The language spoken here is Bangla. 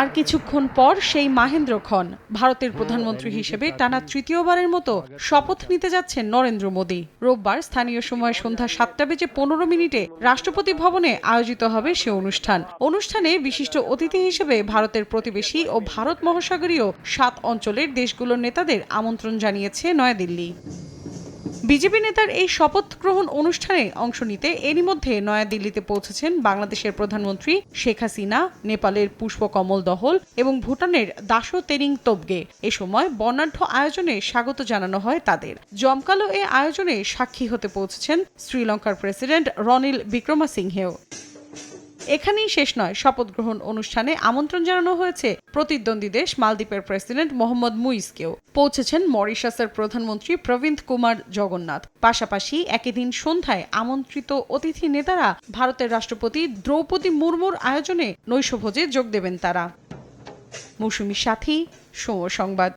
আর কিছুক্ষণ পর সেই মাহেন্দ্র খন ভারতের প্রধানমন্ত্রী হিসেবে টানা তৃতীয়বারের মতো শপথ নিতে যাচ্ছেন নরেন্দ্র মোদী। রোববার স্থানীয় সময় সন্ধ্যা সাতটা বেজে পনেরো মিনিটে রাষ্ট্রপতি ভবনে আয়োজিত হবে সে অনুষ্ঠান। অনুষ্ঠানে বিশিষ্ট অতিথি হিসেবে ভারতের প্রতিবেশী ও ভারত মহাসাগরীয় সাত অঞ্চলের দেশগুলোর নেতাদের আমন্ত্রণ জানিয়েছে নয়াদিল্লি। বিজেপি নেতার এই শপথ গ্রহণ অনুষ্ঠানে অংশ নিতে এরই মধ্যে নয়াদিল্লিতে পৌঁছেছেন বাংলাদেশের প্রধানমন্ত্রী শেখ হাসিনা, নেপালের পুষ্পকমল দহল এবং ভুটানের দাসো তেরিং তোবগে। এ সময় বর্ণাঢ্য আয়োজনে স্বাগত জানানো হয় তাদের। জমকালো এ আয়োজনে সাক্ষী হতে পৌঁছেছেন শ্রীলঙ্কার প্রেসিডেন্ট রনিল বিক্রমাসিংহেও। এখানেই শেষ নয়, শপথ গ্রহণ অনুষ্ঠানে আমন্ত্রণ জানানো হয়েছে প্রতিদ্বন্দ্বী দেশ মালদ্বীপের প্রেসিডেন্ট মোহাম্মদ মুইসকেও পৌঁছেছেন মরিশাসের প্রধানমন্ত্রী প্রবীন্দ কুমার জগন্নাথ। পাশাপাশি একই দিন সন্ধ্যায় আমন্ত্রিত অতিথি নেতারা ভারতের রাষ্ট্রপতি দ্রৌপদী মুর্মুর আয়োজনে নৈশভোজে যোগ দেবেন তারা। মৌসুমী সাথী সংবাদ।